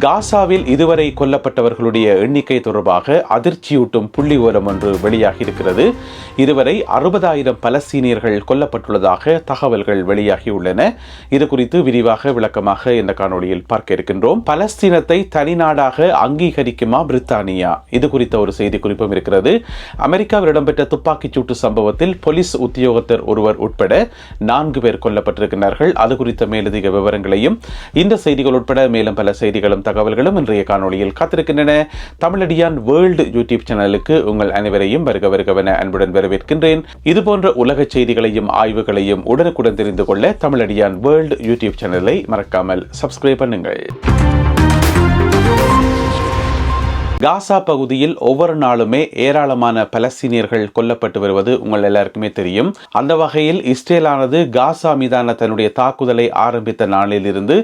காசாவில் இதுவரை கொல்லப்பட்டவர்களுடைய எண்ணிக்கை தொடர்பாக அதிர்ச்சியூட்டும் புள்ளி ஓரம் ஒன்று வெளியாகி இருக்கிறது இதுவரை அறுபதாயிரம் பலஸ்தீனியர்கள் கொல்லப்பட்டுள்ளதாக தகவல்கள் வெளியாகியுள்ளன. இது குறித்து விரிவாக விளக்கமாக இந்த காணொளியில் பார்க்க இருக்கின்றோம். பலஸ்தீனத்தை தனிநாடாக அங்கீகரிக்குமா பிரித்தானியா? இது குறித்த ஒரு செய்தி குறிப்பும் இருக்கிறது. அமெரிக்காவில் இடம்பெற்ற துப்பாக்கிச் சூட்டு சம்பவத்தில் போலீஸ் உத்தியோகத்தர் ஒருவர் உட்பட நான்கு பேர் கொல்லப்பட்டிருக்கிறார்கள். அது குறித்த மேலதிக விவரங்களையும் இந்த செய்திகள் உட்பட மேலும் பல செய்திகளும் தகவல்களும் இன்றைய காணொளியில் காத்திருக்கின்றன. தமிழடியான் வேர்ல்டு யூடியூப் சேனலுக்கு உங்கள் அனைவரையும் வருக வருகவென அன்புடன் வரவேற்கின்றேன். இதுபோன்ற உலக செய்திகளையும் ஆய்வுகளையும் உடனுக்குடன் தெரிந்து கொள்ள தமிழடியான் வேர்ல்டு யூடியூப் சேனலை மறக்காமல் சப்ஸ்கிரைப் பண்ணுங்கள். காசா பகுதியில் ஒவ்வொரு நாளுமே ஏராளமான பலஸ்தீனியர்கள் கொல்லப்பட்டு வருவது உங்கள் எல்லாருக்குமே தெரியும். அந்த வகையில் இஸ்ரேலானது காசா மீதான தன்னுடைய தாக்குதலை ஆரம்பித்த நாளில் இருந்து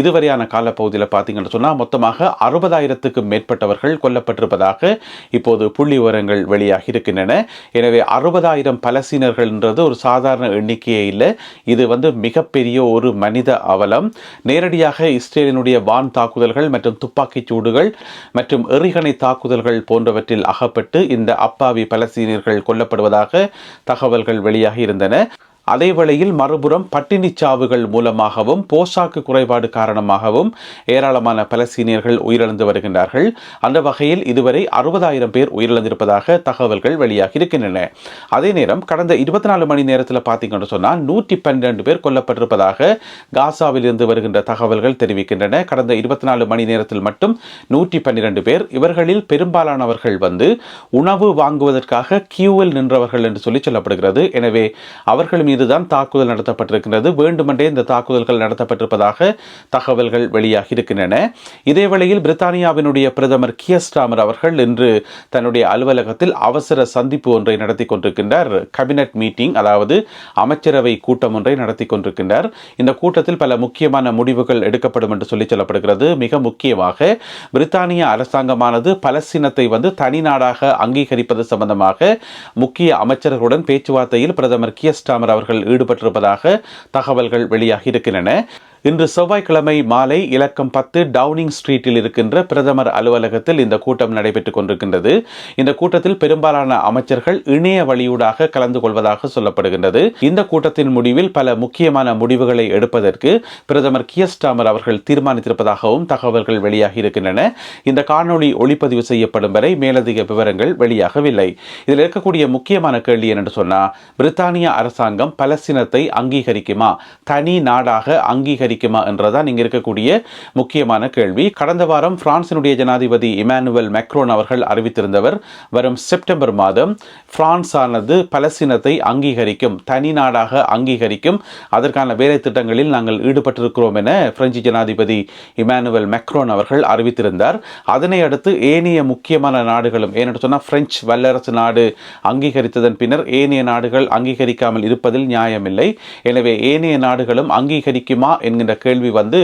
இதுவரையான காலப்பகுதியில் பார்த்தீங்கன்னு சொன்னால் மொத்தமாக அறுபதாயிரத்துக்கும் மேற்பட்டவர்கள் கொல்லப்பட்டிருப்பதாக இப்போது புள்ளி விவரங்கள் வெளியாகி இருக்கின்றன. எனவே அறுபதாயிரம் பலஸ்தீனர்கள்ன்றது ஒரு சாதாரண எண்ணிக்கையே இல்லை. இது வந்து மிகப்பெரிய ஒரு மனித அவலம். நேரடியாக இஸ்ரேலினுடைய வான் தாக்குதல்கள் மற்றும் துப்பாக்கிச் சூடுகள் மற்றும் எறிகள் தாக்குதல்கள் போன்றவற்றில் அகப்பட்டு இந்த அப்பாவி பலஸ்தீனியர்கள் கொல்லப்படுவதாக தகவல்கள் வெளியாகி இருந்தன. அதே வேளையில் மறுபுறம் பட்டினி சாவுகள் மூலமாகவும் போஷாக்கு குறைபாடு காரணமாகவும் ஏராளமான பலஸ்தீனியர்கள் உயிரிழந்து வருகின்றார்கள். அந்த வகையில் இதுவரை அறுபதாயிரம் பேர் உயிரிழந்திருப்பதாக தகவல்கள் வெளியாகி இருக்கின்றன அதே நேரம் கடந்த இருபத்தி நாலு மணி நேரத்தில் பார்த்தீங்கன்னு சொன்னால் நூற்றி பன்னிரண்டு பேர் கொல்லப்பட்டிருப்பதாக காசாவில் இருந்து வருகின்ற தகவல்கள் தெரிவிக்கின்றன. கடந்த இருபத்தி நாலு மணி நேரத்தில் மட்டும் நூற்றி பன்னிரண்டு பேர் இவர்களில் பெரும்பாலானவர்கள் வந்து உணவு வாங்குவதற்காக கியூவில் நின்றவர்கள் என்று சொல்லி சொல்லப்படுகிறது. எனவே அவர்கள் மீதுதான் தாக்குதல் நடத்தப்பட்டிருக்கின்றது. வேண்டுமென்றே இந்த தாக்குதல்கள் நடத்தப்பட்டிருப்பதாக தகவல்கள் வெளியாகி இருக்கின்றன இதேவேளையில் பிரித்தானியாவினுடைய பிரதமர் கியஸ்டாமர் அவர்கள் இன்று தன்னுடைய அலுவலகத்தில் அவசர சந்திப்பு ஒன்றை நடத்தி கொண்டிருக்கின்றார். கேபினட் மீட்டிங் அதாவது அமைச்சரவை கூட்டம் ஒன்றை நடத்தி கொண்டிருக்கின்றார். இந்த கூட்டத்தில் பல முக்கியமான முடிவுகள் எடுக்கப்படும் என்று சொல்லி சொல்லப்படுகிறது. மிக முக்கியமாக பிரித்தானிய அரசாங்கமானது பலஸ்தீனத்தை வந்து தனி நாடாக அங்கீகரிப்பது சம்பந்தமாக முக்கிய அமைச்சர்களுடன் பேச்சுவார்த்தையில் பிரதமர் கியஸ்டாமர் அவர்கள் ஈடுபட்டிருப்பதாக தகவல்கள் வெளியாகி இருக்கின்றன. இன்று செவ்வாய்க்கிழமை மாலை இலக்கம் பத்து டவுனிங் ஸ்ட்ரீட்டில் இருக்கின்ற பிரதமர் அலுவலகத்தில் இந்த கூட்டம் நடைபெற்றுக் கொண்டிருக்கின்றது. இந்த கூட்டத்தில் பெரும்பாலான அமைச்சர்கள் இணைய வழியூடாக கலந்து கொள்வதாக சொல்லப்படுகின்றது. இந்த கூட்டத்தின் முடிவில் பல முக்கியமான முடிவுகளை எடுப்பதற்கு பிரதமர் கியஸ்டாமர் அவர்கள் தீர்மானித்திருப்பதாகவும் தகவல்கள் வெளியாகி இருக்கின்றன. இந்த காணொளி ஒளிப்பதிவு செய்யப்படும் வரை மேலதிக விவரங்கள் வெளியாகவில்லை. இதில் இருக்கக்கூடிய முக்கியமான கேள்வி என்னென்று சொன்னால் பிரித்தானிய அரசாங்கம் பலஸ்தீனத்தை அங்கீகரிக்குமா? தனி நாடாக அங்கீகரி அதிகரிக்குமா என்றதான் இங்கே இருக்கக்கூடிய முக்கியமான கேள்வி. கடந்த வாரம் பிரான்சினுடைய ஜனாதிபதி இமானுவல் மெக்ரோன் அவர்கள் அறிவித்திருந்தவர் வரும் செப்டம்பர் மாதம் பிரான்ஸ் ஆனது பலஸ்தீனத்தை அங்கீகரிக்கும் தனி நாடாக அங்கீகரிக்கும் அதற்கான வேலை திட்டங்களில் நாங்கள் ஈடுபட்டிருக்கிறோம் என பிரெஞ்சு ஜனாதிபதி இமானுவல் மெக்ரோன் அவர்கள் அறிவித்திருந்தார். அதனை அடுத்து ஏனைய முக்கியமான நாடுகளும் ஏன்னு சொன்னால் பிரெஞ்சு வல்லரசு நாடு அங்கீகரித்ததன் பின்னர் ஏனைய நாடுகள் அங்கீகரிக்காமல் இருப்பதில் நியாயமில்லை. எனவே ஏனைய நாடுகளும் அங்கீகரிக்குமா என்கிற என்கின்ற கேள்வி வந்து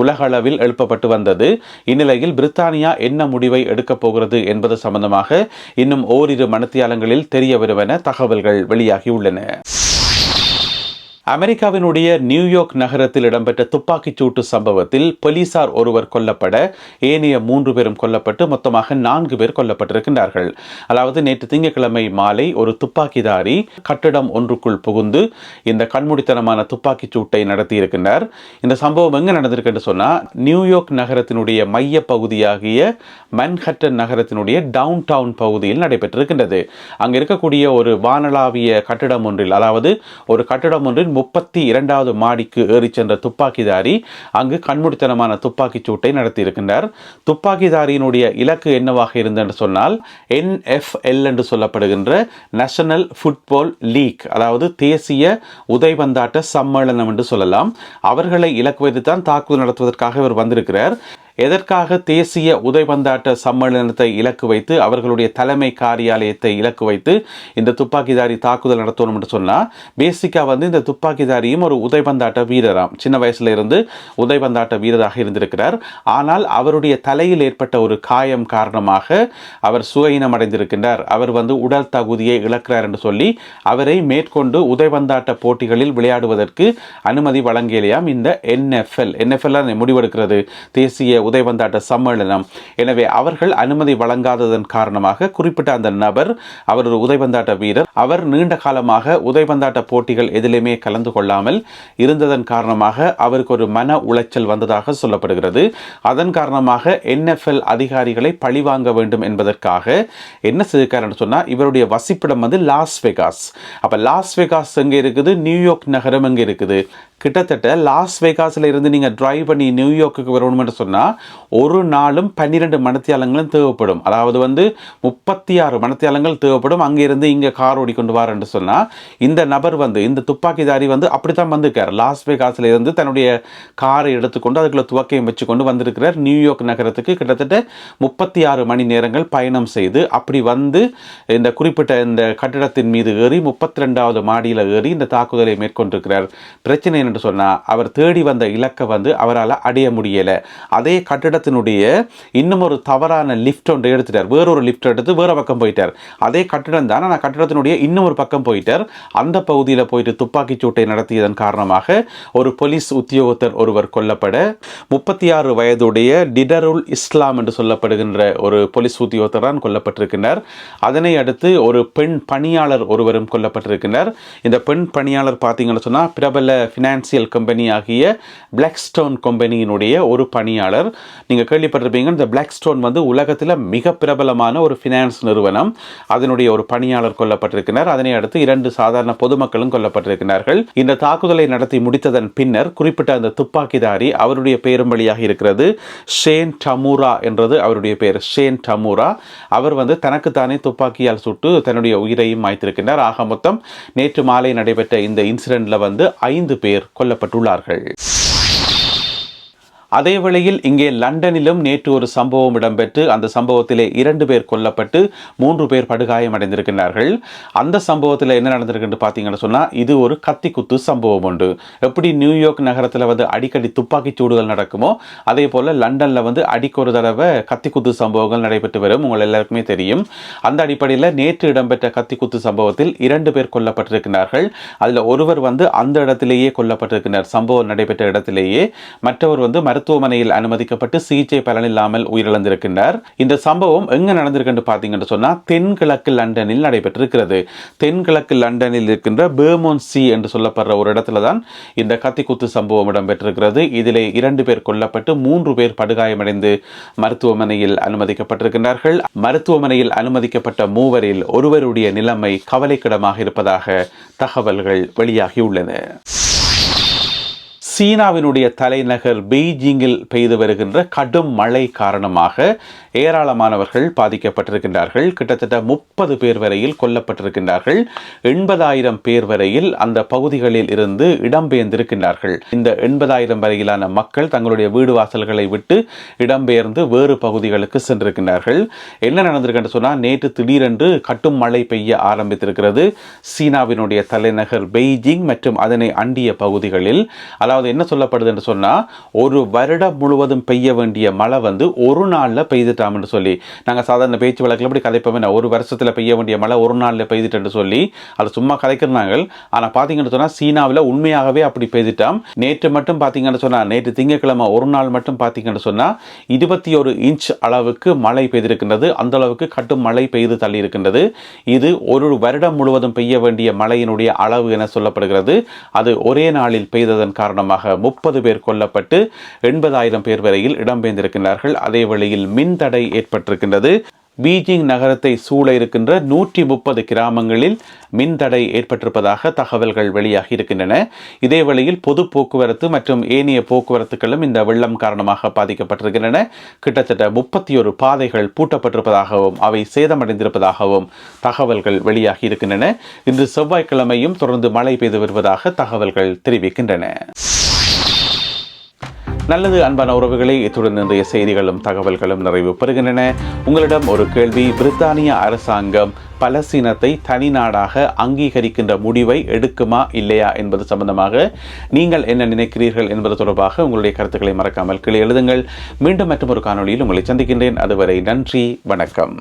உலக அளவில் எழுப்பப்பட்டு வந்தது. இந்நிலையில் பிரித்தானியா என்ன முடிவை எடுக்கப் போகிறது என்பது சம்பந்தமாக இன்னும் ஓரிரு மனத்தியாலங்களில் தெரிய வருவன தகவல்கள் வெளியாகியுள்ளன அமெரிக்காவினுடைய நியூயார்க் நகரத்தில் இடம்பெற்ற துப்பாக்கிச் சூட்டு சம்பவத்தில் போலீசார் ஒருவர் கொல்லப்பட ஏனைய மூன்று பேரும் கொல்லப்பட்டு மொத்தமாக நான்கு பேர் கொல்லப்பட்டிருக்கின்றார்கள். அதாவது நேற்று திங்கட்கிழமை மாலை ஒரு துப்பாக்கிதாரி கட்டிடம் ஒன்றுக்குள் புகுந்து இந்த கண்மூடித்தனமான துப்பாக்கிச் சூட்டை நடத்தியிருக்கின்றார். இந்த சம்பவம் எங்கே நடந்திருக்குன்னு சொன்னால் நியூயார்க் நகரத்தினுடைய மைய பகுதியாகிய மன்ஹட்டன் நகரத்தினுடைய டவுன் டவுன் பகுதியில் நடைபெற்றிருக்கின்றது. அங்கே இருக்கக்கூடிய ஒரு வானளாவிய கட்டிடம் ஒன்றில் அதாவது ஒரு கட்டிடம் ஒன்றில் முப்பத்தி இரண்டாவது மாடிக்கு ஏறிச் சென்ற துப்பாக்கிதாரி அங்கு கண்மூடித்தனமான துப்பாக்கிச் சூட்டை நடத்தியிருக்கின்றார். துப்பாக்கிதாரியினுடைய இலக்கு என்னவாக இருந்தென்று சொன்னால் என்எஃப்எல் என்று சொல்லப்படுகின்ற நேஷனல் ஃபுட்பால் லீக் அதாவது தேசிய உதைபந்தாட்ட சம்மேளனம் என்று சொல்லலாம். அவர்களை இலக்கு வைத்துத்தான் தாக்குதல் நடத்துவதற்காக இவர் வந்திருக்கிறார். எதற்காக தேசிய உதைபந்தாட்ட சம்மேளனத்தை இலக்கு வைத்து அவர்களுடைய தலைமை காரியாலயத்தை இலக்கு வைத்து இந்த துப்பாக்கிதாரி தாக்குதல் நடத்தணும் என்று சொன்னால் பேசிக்காக வந்து இந்த துப்பாக்கிதாரியும் ஒரு உதைபந்தாட்ட வீரராம். சின்ன வயசுல இருந்து உதைபந்தாட்ட வீரராக இருந்திருக்கிறார். ஆனால் அவருடைய தலையில் ஏற்பட்ட ஒரு காயம் காரணமாக அவர் சுயயினம் அடைந்திருக்கின்றார். அவர் வந்து உடல் தகுதியை இழக்கிறார் என்று சொல்லி அவரை மேற்கொண்டு உதைபந்தாட்ட போட்டிகளில் விளையாடுவதற்கு அனுமதி வழங்கியலையாம் இந்த என்எஃப்எல் என்எஃப்எல் முடிவெடுக்கிறது. தேசிய உதயவந்தாட்ட சம்மேளனம் எனவே அவர்கள் அனுமதி வழங்காததன் காரணமாக குறிப்பிட்ட அந்த நபர் அவர் ஒரு உதயவந்தாட்ட வீரர் அவர் நீண்ட காலமாக உதயவந்தாட்ட போட்டிகள் எதிலுமே கலந்து கொள்ளாமல் இருந்ததன் காரணமாக அவருக்கு ஒரு மன உளைச்சல் வந்ததாக சொல்லப்படுகிறது. அதன் காரணமாக என்எஃப்எல் அதிகாரிகளை பழிவாங்க வேண்டும் என்பதற்காக என்ன செய்திருக்காருன்னு சொன்னால் இவருடைய வசிப்பிடம் வந்து லாஸ் வெகாஸ் அப்போ லாஸ் வெகாஸ் எங்கே இருக்குது? நியூயார்க் நகரம் எங்கே இருக்குது? கிட்டத்தட்ட லாஸ் வேகாஸில் இருந்து நீங்கள் டிரைவ் பண்ணி நியூயார்க்குக்கு வரணும்னு சொன்னால் ஒரு நாளும் பன்னிரெண்டு மணத்தியாலங்களும் தேவைப்படும். அதாவது வந்து முப்பத்தி ஆறு மணத்தியாலங்கள் தேவைப்படும். அங்கேருந்து இங்கே கார் ஓடிக்கொண்டு வாரன்னு சொன்னால் இந்த நபர் வந்து இந்த துப்பாக்கிதாரி வந்து அப்படி தான் வந்திருக்கார். லாஸ் வேகாஸில் இருந்து தன்னுடைய காரை எடுத்துக்கொண்டு அதுக்குள்ள துவக்கையும் வச்சுக்கொண்டு வந்திருக்கிறார். நியூயார்க் நகரத்துக்கு கிட்டத்தட்ட முப்பத்தி ஆறு மணி நேரங்கள் பயணம் செய்து அப்படி வந்து இந்த குறிப்பிட்ட இந்த கட்டிடத்தின் மீது ஏறி முப்பத்தி ரெண்டாவது மாடியில் ஏறி இந்த தாக்குதலை மேற்கொண்டிருக்கிறார். பிரச்சனை என்று சொன்னால் அவர் தேடி வந்த இலக்கை வந்து அவரால் அடைய முடியலை. அதே கட்டிடத்தினுடைய இன்னும் ஒரு தவறான லிஃப்ட் ஒன்று எடுத்துட்டார். வேறொரு லிஃப்ட் எடுத்து வேறு பக்கம் போயிட்டார். அதே கட்டிடம் தான் ஆனால் கட்டிடத்தினுடைய இன்னும் ஒரு பக்கம் போயிட்டார். அந்த பகுதியில் போயிட்டு துப்பாக்கிச் சூட்டை நடத்தியதன் காரணமாக ஒரு போலீஸ் உத்தியோகத்தர் ஒருவர் கொல்லப்பட முப்பத்தி ஆறு வயதுடைய டிடருல் இஸ்லாம் என்று சொல்லப்படுகின்ற ஒரு போலீஸ் உத்தியோகத்தர் தான் கொல்லப்பட்டிருக்கிறார் அதனை அடுத்து ஒரு பெண் பணியாளர் ஒருவரும் கொல்லப்பட்டிருக்கிறார் இந்த பெண் பணியாளர் பார்த்தீங்கன்னு சொன்னால் பிரபல ஃபினான்சியல் கம்பெனி ஆகிய பிளாக்ஸ்டோன் கம்பெனியினுடைய ஒரு பணியாளர். நீங்கள் கேள்விப்பட்டிருப்பீங்க இந்த பிளாக்ஸ்டோன் வந்து உலகத்தில் மிக பிரபலமான ஒரு ஃபினான்ஸ் நிறுவனம். அதனுடைய ஒரு பணியாளர் கொல்லப்பட்டிருக்கிறார். அதனை அடுத்து இரண்டு சாதாரண பொதுமக்களும் கொல்லப்பட்டிருக்கிறார்கள். இந்த தாக்குதலை நடத்தி முடித்ததன் பின்னர் குறிப்பிட்ட அந்த துப்பாக்கிதாரி அவருடைய பெயரும் வழியாக இருக்கிறது. ஷேன் டமூரா என்றது அவருடைய பெயர் ஷேன் டமூரா. அவர் வந்து தனக்குத்தானே துப்பாக்கியால் சுட்டு தன்னுடைய உயிரையும் மாய்த்திருக்கிறார். ஆக மொத்தம் நேற்று மாலை நடைபெற்ற இந்த இன்சிடென்ட்ல வந்து ஐந்து பேர் கொல்லப்பட்டுள்ளார்கள். அதே வேளையில் இங்கே லண்டனிலும் நேற்று ஒரு சம்பவம் இடம்பெற்று அந்த சம்பவத்திலே இரண்டு பேர் கொல்லப்பட்டு மூன்று பேர் படுகாயமடைந்திருக்கிறார்கள் அந்த சம்பவத்தில் என்ன நடந்திருக்குன்னு பார்த்தீங்கன்னு சொன்னால் இது ஒரு கத்தி குத்து சம்பவம் உண்டு. எப்படி நியூயார்க் நகரத்தில் வந்து அடிக்கடி துப்பாக்கி சூடுகள் நடக்குமோ அதே போல் லண்டனில் வந்து அடிக்கொரு தடவை கத்தி குத்து சம்பவங்கள் நடைபெற்று வரும். உங்கள் எல்லாருக்குமே தெரியும். அந்த அடிப்படையில் நேற்று இடம்பெற்ற கத்தி குத்து சம்பவத்தில் இரண்டு பேர் கொல்லப்பட்டிருக்கிறார்கள் அதில் ஒருவர் வந்து அந்த இடத்திலேயே கொல்லப்பட்டிருக்கிறார் சம்பவம் நடைபெற்ற இடத்திலேயே. மற்றவர் வந்து மருத்துவமனையில் அனுமதிக்கப்பட்டு சிகிச்சை பலனில்லாமல் உயிரிழந்திருக்கின்றார். இந்த சம்பவம் எங்க நடந்திருக்குன்னு பார்த்தீங்கன்னு சொன்னா தென்கிழக்கு லண்டனில் நடைபெற்றிருக்கிறது. தென்கிழக்கு லண்டனில் இருக்கின்ற பேர்மோன் சி என்று சொல்லப்படுற ஒரு இடத்துல தான் இந்த கத்திக்குத்து சம்பவம் இடம்பெற்றிருக்கிறது. இதிலே இரண்டு பேர் கொல்லப்பட்டு மூன்று பேர் படுகாயமடைந்து மருத்துவமனையில் அனுமதிக்கப்பட்டிருக்கின்றார்கள். மருத்துவமனையில் அனுமதிக்கப்பட்ட மூவரில் ஒருவருடைய நிலைமை கவலைக்கிடமாக இருப்பதாக தகவல்கள் வெளியாகியுள்ளன. சீனாவினுடைய தலைநகர் பெய்ஜிங்கில் பெய்து வருகின்ற கடும் மழை காரணமாக ஏராளமானவர்கள் பாதிக்கப்பட்டிருக்கின்றார்கள். கிட்டத்தட்ட முப்பது பேர் வரையில் கொல்லப்பட்டிருக்கின்றார்கள். எண்பதாயிரம் பேர் வரையில் அந்த பகுதிகளில் இருந்து இடம்பெயர்ந்திருக்கின்றார்கள். இந்த எண்பதாயிரம் வரையிலான மக்கள் தங்களுடைய வீடு வாசல்களை விட்டு இடம்பெயர்ந்து வேறு பகுதிகளுக்கு சென்றிருக்கின்றார்கள். என்ன நடந்திருக்குன்னு சொன்னால் நேற்று திடீரென்று கட்டும் மழை பெய்ய ஆரம்பித்திருக்கிறது. சீனாவினுடைய தலைநகர் பெய்ஜிங் மற்றும் அதனை அண்டிய பகுதிகளில் அதாவது என்ன சொல்லப்படுது என்று சொன்னால் ஒரு வருடம் முழுவதும் பெய்ய வேண்டிய மழை வந்து ஒரு நாளில் பெய்துட்டாம்னு சொல்லி நாங்கள் சாதாரண பேச்சு வழக்கில் இப்படி கதைப்போமே ஒரு வருஷத்தில் பெய்ய வேண்டிய மழை ஒரு நாளில் பெய்துட்டு சொல்லி அது சும்மா கதைக்கிறாங்க. ஆனால் பார்த்தீங்கன்னு சொன்னால் சீனாவில் உண்மையாகவே அப்படி பெய்துட்டாம். நேற்று மட்டும் பார்த்தீங்கன்னு சொன்னால் நேற்று திங்கட்கிழமை ஒரு நாள் மட்டும் பார்த்தீங்கன்னு சொன்னால் இருபத்தி ஒரு இன்ச் அளவுக்கு மழை பெய்திருக்கின்றது. அந்த அளவுக்கு கட்டும் மழை பெய்து தள்ளி இருக்கின்றது இது ஒரு வருடம் முழுவதும் பெய்ய வேண்டிய மழையினுடைய அளவு என சொல்லப்படுகிறது. அது ஒரே நாளில் பெய்ததன் காரணமாக முப்பது பேர் கொல்லப்பட்டு எண்பதாயிரம் பேர் வரையில் இடம்பெயர்ந்திருக்கின்றார்கள். அதே வழியில் மின் தடை ஏற்பட்டிருக்கின்றது. பீஜிங் நகரத்தை சூழ இருக்கின்ற நூற்றி முப்பது கிராமங்களில் மின் தடை ஏற்பட்டிருப்பதாக தகவல்கள் வெளியாகி இருக்கின்றன. இதே வழியில் பொது போக்குவரத்து மற்றும் ஏனைய போக்குவரத்துகளும் இந்த வெள்ளம் காரணமாக பாதிக்கப்பட்டிருக்கின்றன. கிட்டத்தட்ட முப்பத்தி ஒரு பாதைகள் பூட்டப்பட்டிருப்பதாகவும் அவை சேதமடைந்திருப்பதாகவும் தகவல்கள் வெளியாகி இருக்கின்றன. இன்று செவ்வாய்க்கிழமையும் தொடர்ந்து மழை பெய்து வருவதாக தகவல்கள் தெரிவிக்கின்றன. நல்லது அன்பான உறவுகளை இத்துடன் இன்றைய செய்திகளும் தகவல்களும் நிறைவு பெறுகின்றன. உங்களிடம் ஒரு கேள்வி பிரித்தானிய அரசாங்கம் பலஸ்தீனத்தை தனி நாடாக அங்கீகரிக்கின்ற முடிவை எடுக்குமா இல்லையா என்பது சம்பந்தமாக நீங்கள் என்ன நினைக்கிறீர்கள் என்பது தொடர்பாக உங்களுடைய கருத்துக்களை மறக்காமல் கீழே எழுதுங்கள். மீண்டும் மற்றும் ஒரு காணொளியில் உங்களை சந்திக்கின்றேன். அதுவரை நன்றி வணக்கம்.